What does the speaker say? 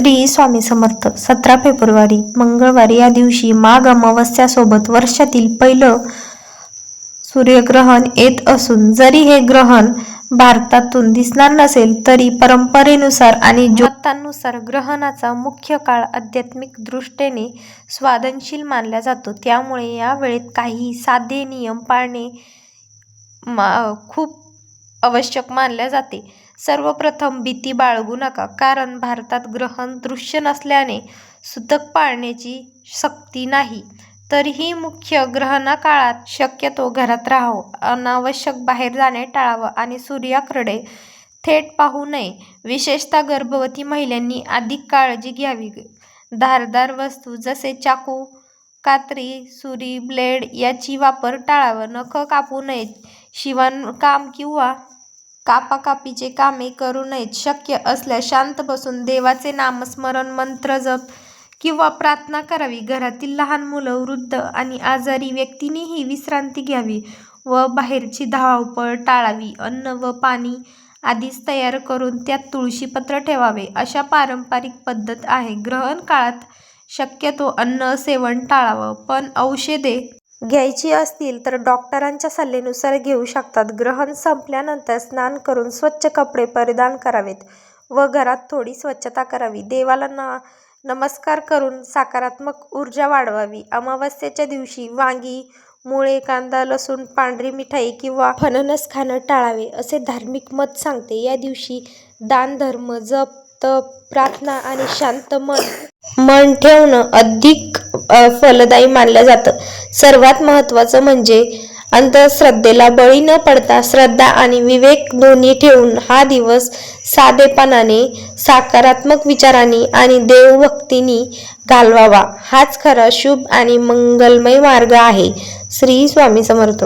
श्री स्वामी समर्थ सतरा फेब्रुवारी मंगळवारी या दिवशी माघ अमावस्यासोबत वर्षातील पहिलं सूर्यग्रहण येत असून जरी हे ग्रहण भारतातून दिसणार नसेल तरी परंपरेनुसार आणि ज्योतांनुसार ग्रहणाचा मुख्य काळ आध्यात्मिक दृष्टीने स्वादनशील मानला जातो. त्यामुळे या वेळेत काही साधे नियम पाळणे मा- खूप आवश्यक मानले जाते. सर्वप्रथम भीती बाळगू नका कारण भारतात ग्रहण दृश्य नसल्याने सुतक पाळण्याची सक्ती नाही. तरीही मुख्य ग्रहणाकाळात शक्यतो घरात राहावं अनावश्यक बाहेर जाणे टाळावं आणि सूर्याकडे थेट पाहू नये. विशेषतः गर्भवती महिलांनी अधिक काळजी घ्यावी. धारदार वस्तू जसे चाकू कात्री सुरी ब्लेड याची वापर टाळावं. नख कापू नयेत शिवणकाम किंवा कापाकापीचे कामे करू नयेत. शक्य असल्यास शांत बसून देवाचे नामस्मरण मंत्र जप किंवा प्रार्थना करावी. घरातील लहान मुलं वृद्ध आणि आजारी व्यक्तींनीही विश्रांती घ्यावी व बाहेरची धावपळ टाळावी. अन्न व पाणी आधीच तयार करून त्यात तुळशीपत्र ठेवावे. अशा पारंपरिक पद्धत आहे. ग्रहण काळात शक्यतो अन्न सेवन टाळावं. पण औषधे घ्यायची असतील तर डॉक्टरांच्या सल्ल्यानुसार घेऊ शकतात. ग्रहण संपल्यानंतर स्नान करून स्वच्छ कपडे परिधान करावेत व घरात थोडी स्वच्छता करावी. देवाला न नमस्कार करून सकारात्मक ऊर्जा वाढवावी. अमावस्येच्या दिवशी वांगी मुळे कांदा लसूण पांढरी मिठाई किंवा फणनस खाणं टाळावे असे धार्मिक मत सांगते. या दिवशी दान धर्म जप तप प्रार्थना आणि शांत मन मन ठेवणं अधिक फलदायी मानलं जातं. सर्वात महत्त्वाचं म्हणजे अंधश्रद्धेला बळी न पडता श्रद्धा आणि विवेक दोन्ही ठेवून हा दिवस साधेपणाने सकारात्मक विचारांनी आणि देवभक्तीनी घालवावा. हाच खरा शुभ आणि मंगलमय मार्ग आहे. श्री स्वामी समर्थ.